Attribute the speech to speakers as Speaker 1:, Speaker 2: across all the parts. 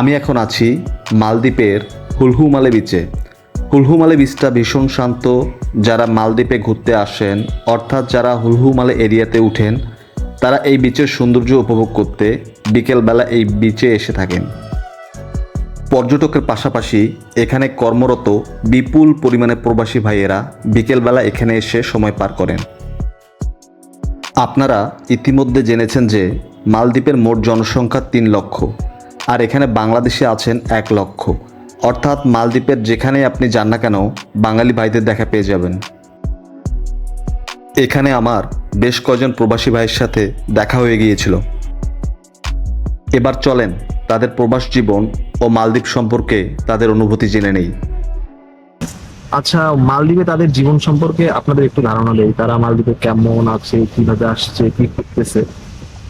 Speaker 1: আমি এখন আছি মালদ্বীপের হুলহুমালে বিচে হুলহুমালে বিচটা ভীষণ শান্ত, যারা মালদ্বীপে ঘুরতে আসেন, অর্থাৎ যারা হুলহুমালে এরিয়াতে উঠেন, তারা এই বিচের সৌন্দর্য উপভোগ করতে বিকেলবেলা এই বিচে এসে থাকেন। পর্যটকের পাশাপাশি এখানে কর্মরত বিপুল পরিমাণে প্রবাসী ভাইয়েরা বিকেলবেলা এখানে এসে সময় পার করেন। আপনারা ইতিমধ্যে জেনেছেন যে মালদ্বীপের মোট জনসংখ্যা তিন লক্ষ। আর এখানে বাংলাদেশে আছেন এক লক্ষ। অর্থাৎ মালদ্বীপের যেখানেই আপনি যান না কেন, বাঙালি ভাইদের দেখা পেয়ে যাবেন। এখানে আমার বেশ কয়জন প্রবাসী ভাইয়ের সাথে দেখা হয়ে গিয়েছিল। এবার চলেন, তাদের প্রবাস জীবন ও মালদ্বীপ সম্পর্কে তাদের অনুভূতি জেনে নেই।
Speaker 2: আচ্ছা মালদ্বীপে তাদের জীবন সম্পর্কে আপনাদের একটু ধারণা দেয় তারা মালদ্বীপে কেমন আছে, কীভাবে আসছে, কি করতেছে?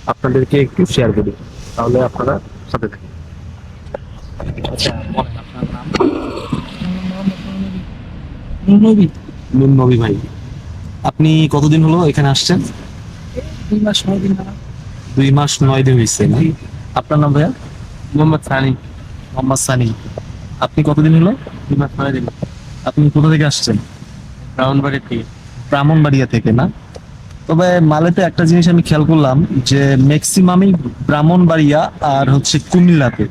Speaker 2: আপনাদেরকে একটু শেয়ার করি তাহলে আপনারা সাথে থাকেন আচ্ছা বলেন আপনার নাম।
Speaker 3: নবী
Speaker 2: নুন ভাই আপনি কতদিন হলো এখানে আসছেন?
Speaker 3: দুই মাস নয় দিন
Speaker 2: দুই মাস নয় দিন হয়েছে আপনার নাম ভাইয়া?
Speaker 3: মোহাম্মদ সানি।
Speaker 2: মোহাম্মদ সানি। আপনি কতদিন হলো?
Speaker 3: দুই মাস নয় দিন।
Speaker 2: আপনি কোথা থেকে আসছেন?
Speaker 3: ব্রাউনবাড়ি থেকে।
Speaker 2: ব্রাহ্মণবাড়িয়া থেকে না? তবে মালেতে একটা জিনিস আমি খেয়াল করলাম যে ম্যাক্সিমামই ব্রাহ্মণবাড়িয়া আর হচ্ছে কুমিল্লাতে।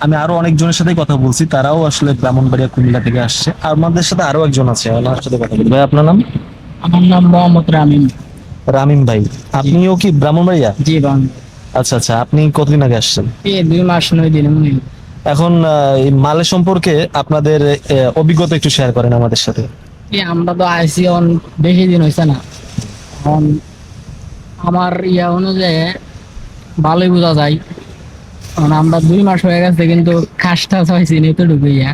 Speaker 2: আমি আরও অনেকজনের সাথে কথা বলছি তারাও আসলে ব্রাহ্মণবাড়িয়া কুমিল্লা থেকে আসছে। আর আমাদের সাথে আরও একজন আছে ওনার সাথে কথা বলি। ভাই আপনার নাম?
Speaker 3: আমার নাম মোহাম্মদ রামিন
Speaker 2: রামিম ভাই আপনিও কি ব্রাহ্মণবাড়িয়া?
Speaker 3: জি
Speaker 2: আচ্ছা আচ্ছা আপনি কতদিন আগে আসছেন?
Speaker 3: এই দুই মাস নয় দিন
Speaker 2: এখন আহ, এই মালে সম্পর্কে আপনাদের আহ, অভিজ্ঞতা একটু শেয়ার করেন আমাদের সাথে।
Speaker 3: আমরা তো আইসি অন বেশি দিন হয়েছে না। এখন আমার ইয়া অনুযায়ী ভালোই বোঝা যায়। কারণ আমরা দুই মাস হয়ে গেছে কিন্তু কাজ টাজ হয়েছি না এতটুকু ইয়া।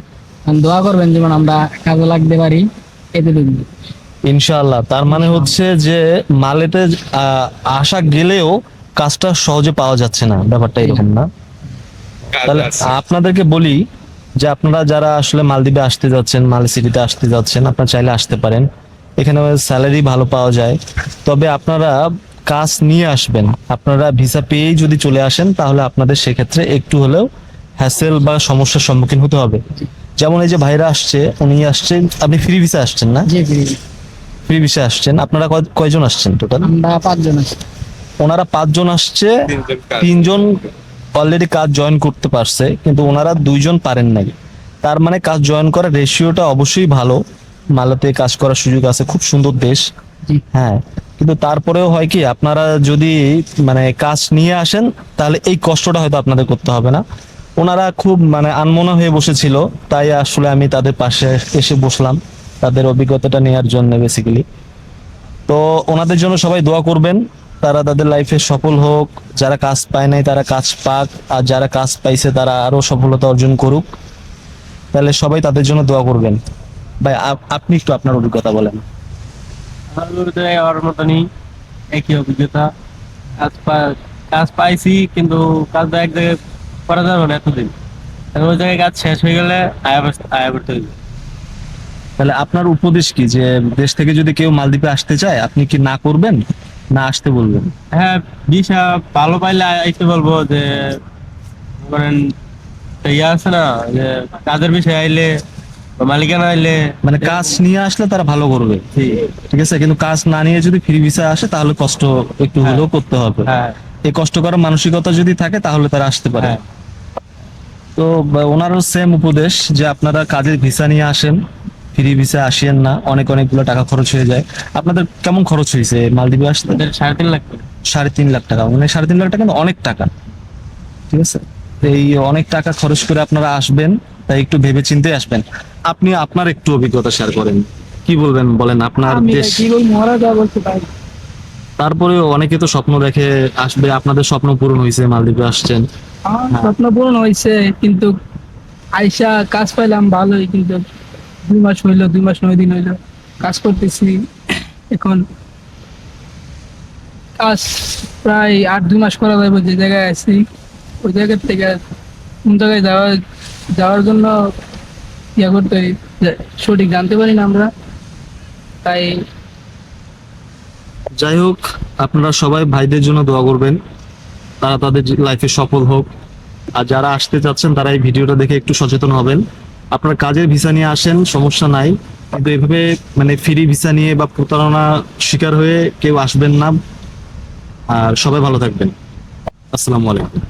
Speaker 3: দোয়া করবেন যেমন আমরা কাজে লাগতে পারি এতটুকু
Speaker 2: ইনশাআল্লাহ। তার মানে হচ্ছে যে মালেতে আসা গেলেও কাজটা সহজে পাওয়া যাচ্ছে না ব্যাপারটা এরকম না। তাহলে আপনাদেরকে বলি যে আপনারা যারা আসলে মালদ্বীপে আসতে যাচ্ছেন মালে সিটিতে আসতে যাচ্ছেন আপনারা চাইলে আসতে পারেন। এখানে স্যালারি ভালো পাওয়া যায়। তবে আপনারা কাজ নিয়ে আসবেন। আপনারা ভিসা পেয়েই যদি চলে আসেন তাহলে আপনাদের সেক্ষেত্রে একটু হলেও হ্যাসেল বা সমস্যার সম্মুখীন হতে হবে। যেমন এই যে ভাইরা আসছে উনি আসছেন আপনি ফ্রি ভিসা আসছেন না? ফ্রি ভিসা আসছেন। আপনারা কয়- কয়জন আসছেন টোটাল
Speaker 3: আমরা পাঁচজন
Speaker 2: ওনারা পাঁচজন আসছে তিনজন অলরেডি কাজ জয়েন করতে পারছে কিন্তু ওনারা দুইজন পারেন নাই। তার মানে কাজ জয়েন করার রেশিওটা অবশ্যই ভালো। মালাতে কাজ করার সুযোগ আছে খুব সুন্দর দেশ। হ্যাঁ কিন্তু তারপরেও হয় কি আপনারা যদি মানে কাজ নিয়ে আসেন তাহলে এই কষ্টটা হয়তো আপনাদের করতে হবে না। ওনারা খুব মানে আনমনা হয়ে বসেছিল তাই আসলে আমি তাদের পাশে এসে বসলাম তাদের অভিজ্ঞতাটা নেওয়ার জন্য বেসিক্যালি তো ওনাদের জন্য সবাই দোয়া করবেন তারা তাদের লাইফে সফল হোক যারা কাজ পায় নাই তারা কাজ পাক আর যারা কাজ পাইছে তারা আরও সফলতা অর্জন করুক। তাহলে সবাই তাদের জন্য দোয়া করবেন। ভাই আপনি একটু আপনার অভিজ্ঞতা বলেন।
Speaker 4: আমার অভিজ্ঞতা আমার মতনই একই অভিজ্ঞতা। কাজ কাজ পাইছি কিন্তু কাজটা এক জায়গায় করা যাবে না এতদিন। ওই জায়গায় কাজ শেষ হয়ে গেলে আয়া করতে হইবে।
Speaker 2: তাহলে আপনার উপদেশ কি যে দেশ থেকে যদি কেউ মালদ্বীপে আসতে চায় আপনি কি না করবেন না আসতে বলবেন?
Speaker 4: হ্যাঁ দিশা ভালো পাইলে আইতে বলব যে করেন ইয়ে আছে না যে কাজের বিষয়ে আইলে মালিকানা আইলে
Speaker 2: মানে কাজ নিয়ে আসলে তারা ভালো করবে। ঠিক আছে? কিন্তু কাজ না নিয়ে যদি ফ্রি ভিসা আসে তাহলে কষ্ট একটু হলেও করতে হবে।
Speaker 4: হ্যাঁ।
Speaker 2: এই কষ্ট করার মানসিকতা যদি থাকে তাহলে তারা আসতে পারে।
Speaker 4: হ্যাঁ।
Speaker 2: তো ওনারও সেম উপদেশ যে আপনারা কাজের ভিসা নিয়ে আসেন ফ্রি ভিসা আসিয়েন না অনেক অনেকগুলো টাকা খরচ হয়ে যায়। আপনাদের কেমন খরচ হয়েছে মালদ্বীপে আসতে?
Speaker 4: সাড়ে তিন লাখ
Speaker 2: সাড়ে তিন লাখ টাকা। মানে সাড়ে তিন লাখ টাকা কিন্তু অনেক টাকা। ঠিক আছে? এই অনেক টাকা খরচ করে আপনারা আসবেন তাই একটু ভেবে চিন্তে আসবেন। আপনি আপনার একটু অভিজ্ঞতা শেয়ার করেন। কি বলবেন? বলেন আপনার দেশ তারপরে অনেকে তো স্বপ্ন দেখে আসবে আপনাদের স্বপ্ন পূরণ হয়েছে মালদ্বীপে আসছেন। হ্যাঁ।
Speaker 3: স্বপ্ন পূরণ হয়েছে কিন্তু আইসা কাজ পাইলাম ভালোই কিন্তু দুই মাস হইল দুই মাস নয় দিন হইল কাজ করতেছি। এখন কাজ প্রায় আট দুই মাস করা যাবে যে জায়গায় আছি। ওই জায়গার থেকে কোন জায়গায় যাওয়া যাওয়ার জন্য ইয়া করতে সঠিক জানতে পারি না আমরা, তাই
Speaker 2: যাই হোক, আপনারা সবাই ভাইদের জন্য দোয়া করবেন। তারা তাদের লাইফে সফল হোক। আর যারা আসতে চাচ্ছেন, তারা এই ভিডিওটা দেখে একটু সচেতন হবেন। আপনার কাজের ভিসা নিয়ে আসেন, সমস্যা নাই। কিন্তু এভাবে মানে ফ্রি ভিসা নিয়ে বা প্রতারণা শিকার হয়ে কেউ আসবেন না। আর সবাই ভালো থাকবেন। আসসালামু আলাইকুম।